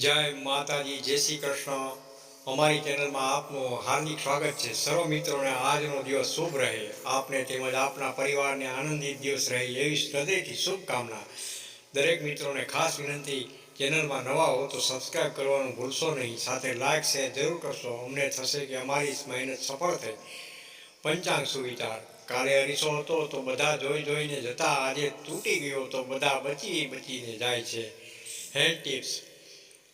જય માતાજી, જય શ્રી કૃષ્ણ. અમારી ચેનલમાં આપનું હાર્દિક સ્વાગત છે. સર્વ મિત્રોને આજનો દિવસ શુભ રહે. આપને તેમજ આપના પરિવારને આનંદિત દિવસ રહે એવી હૃદયથી શુભકામના. દરેક મિત્રોને ખાસ વિનંતી, ચેનલમાં નવા હો તો સબસ્ક્રાઈબ કરવાનું ભૂલશો નહીં. સાથે લાઇક, શેર જરૂર કરશો. અમને થશે કે અમારી મહેનત સફળ થઈ. પંચાંગ સુવિચાર કાલે અરીસો હતો તો બધા જોઈ જોઈને જતા. આજે તૂટી ગયો તો બધા બચી બચીને જાય છે. Health tips.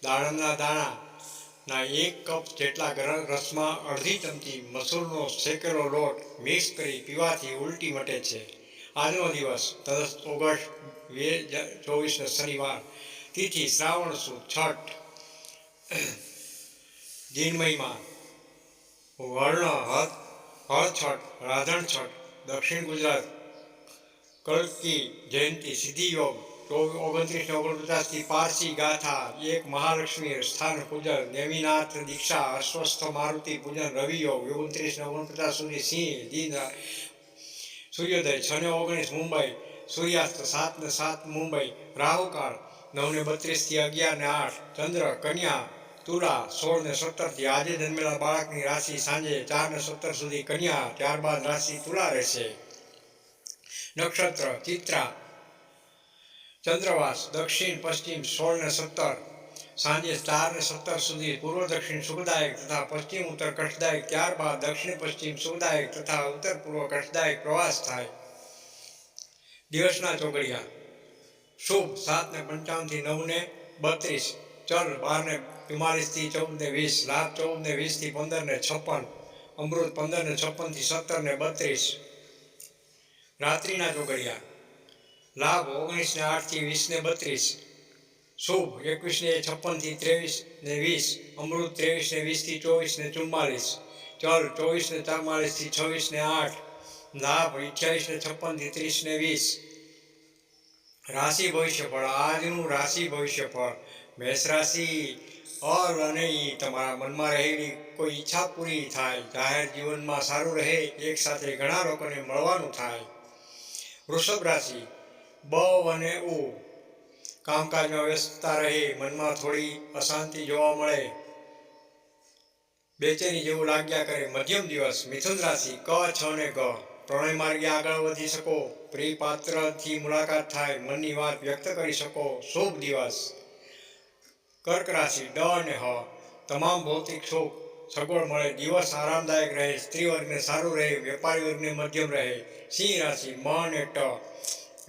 દાડમના દાણાના એક કપ જેટલા ગરમ રસમાં અડધી ચમચી મસૂરનો શેકેલો લોટ મિક્સ કરી પીવાથી ઉલટી મટે છે. આજનો દિવસ, દસ ઓગસ્ટ બે હજાર ચોવીસને શનિવાર, તિથિ શ્રાવણ સુદ, છઠ જીનમયમાં વર્ણ હદ હળ છઠ, રાધણ છઠ, દક્ષિણ ગુજરાત, કલ્કી જયંતિ, સિદ્ધિ યોગ ઓગણત્રીસ ઓગણપચાસથી પારસી ગાથા એક મહાલક્ષ્મી સ્થાન પૂજન, નેમિનાથ દીક્ષા, અસ્વસ્થ મારુતિ પૂજન રવિ યોગ ઓગણત્રીસ ને ઓગણપચાસ સુધી સિંહ, દિન, સૂર્યોદય છ ને ઓગણીસ મુંબઈ, સૂર્યાસ્ત, સાત ને સાત મુંબઈ, રાહુકાળ નવ ને બત્રીસથી અગિયાર ને આઠ, ચંદ્ર, કન્યા, તુલા, સોળ ને સત્તરથી આજે જન્મેલા બાળકની રાશિ સાંજે ચાર ને સત્તર સુધી કન્યા, ત્યારબાદ રાશિ તુલા રહેશે. નક્ષત્ર, ચિત્રા ચંદ્રવાસ, દક્ષિણ, પશ્ચિમ, સોળ ને સત્તર. સાંજે ચાર ને સત્તર સુધી પૂર્વ દક્ષિણ સુખદાયક તથા પશ્ચિમ ઉત્તર કષ્ટદાયક ત્યારબાદ દક્ષિણ પશ્ચિમ સુખદાયક તથા ઉત્તર પૂર્વ કષ્ટદાયક પ્રવાસ થાય. દિવસના ચોગડિયા. શુભ સાત ને પંચાવનથી નવ ને બત્રીસ. ચલ બાર ને ચુમ્માલીસથી ચૌદ ને વીસ. રાત ચૌદ ને વીસથી પંદર ને છપ્પન. અમૃત પંદર ને છપ્પનથી સત્તર ને બત્રીસ. રાત્રિના ચોગડિયા. લાભ ઓગણીસ ને આઠથી વીસ ને બત્રીસ. શુભ એકવીસ ને છપ્પનથી ત્રેવીસ ને વીસ. અમૃત ત્રેવીસ ને વીસથી ચોવીસ ને ચુમ્માલીસ. ચલ ચોવીસ ને ચુમ્માલીસથી છવ્વીસ ને આઠ. લાભ અઠ્યાવીસ ને છપ્પનથી ત્રીસ ને વીસ. રાશિ ભવિષ્યફળ, આજનું રાશિ ભવિષ્યફળ. મેષ રાશિ ઓર અને તમારા મનમાં રહેલી કોઈ ઈચ્છા પૂરી થાય. જાહેર જીવનમાં સારું રહે એક સાથે ઘણા લોકોને મળવાનું થાય. વૃષભ રાશિ બ અને ઉ. કામકાજમાં વ્યસ્તતા રહે, મનમાં થોડી અશાંતિ જોવા મળે. બેચેની જેવું લાગ્યા કરે. મધ્યમ દિવસ, મિથુન રાશિ, ક, છ ને ગ. પ્રણય માર્ગે આગળ વધી શકો. પ્રિય પાત્રથી મુલાકાત થાય, મનની વાત વ્યક્ત કરી શકો. શુભ દિવસ. કર્ક રાશિ, ડ અને હ. તમામ ભૌતિક સુખ, સગવડ મળે. દિવસ આરામદાયક રહે. સ્ત્રી વર્ગને સારું રહે. વેપારી વર્ગને મધ્યમ રહે. સિંહ રાશિ, મ અને ટ.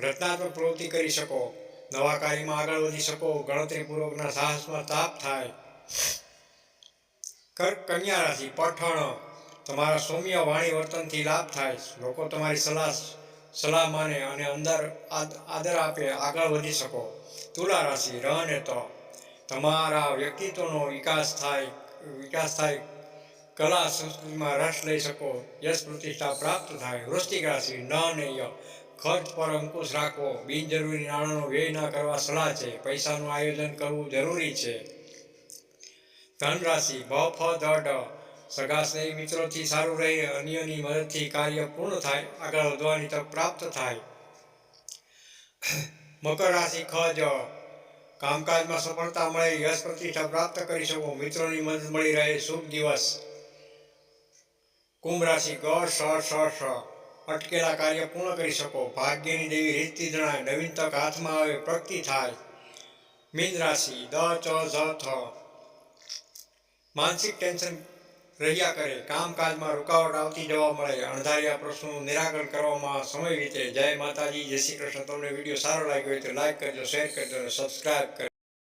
રચનાત્મક પ્રવૃત્તિ કરી શકો નવા કાર્યમાં આગળ વધી શકો, ગણતરીપૂર્વકના સાહસમાં તાપ થાય. કર્ક કન્યા રાશિ, પઠણ, તમારા સૌમ્ય વાણી વર્તનથી લાભ થાય. લોકો તમારી સલાહ સલાહ માને અને અંદર આદ- આદર આપે, આગળ વધી શકો. તુલા રાશિ રહને તો. તમારા વ્યક્તિત્વનો વિકાસ થાય વિકાસ થાય. કલા, સંસ્કૃતિમાં રસ લઈ શકો, યશ પ્રતિષ્ઠા પ્રાપ્ત થાય. વૃષ્ટિક રાશિ ન ય. ખર્ચ પર અંકુશ રાખવો, બિનજરૂરી નાણાંનો વ્યય ના કરવા સલાહ છે. પૈસાનું આયોજન કરવું જરૂરી છે. ધન રાશિ, ભ, ફ, ધ, ડ. સગા સ્નેહી મિત્રોથી સારું રહે, અન્યની મદદથી કાર્ય પૂર્ણ થાય, આગળ વધવાની તક પ્રાપ્ત થાય. મકર રાશિ, ખ, જ. કામકાજમાં સફળતા મળે, યશ પ્રતિષ્ઠા પ્રાપ્ત કરી શકો, મિત્રોની મદદ મળી રહે, શુભ દિવસ. કુંભ રાશિ, ગ સ સ સ અટકેલા કાર્ય પૂર્ણ કરી શકો. ભાગ્યની દેવી રીતથી જણાય નવીન તક હાથમાં આવે પ્રગતિ થાય. મીન રાશિ, દ, ચ, ઝ, થ. માનસિક ટેન્શન રહ્યા કરે. કામકાજમાં રૂકાવટ આવતી જોવા મળે. અણધાર્યા પ્રશ્નોનું નિરાકરણ કરવામાં સમય વીતે. જય માતાજી. જય શ્રી કૃષ્ણ. તમને વીડિયો સારો લાગ્યો હોય તો લાઈક કરજો, શેર કરજો અને સબસ્ક્રાઈબ કરજો.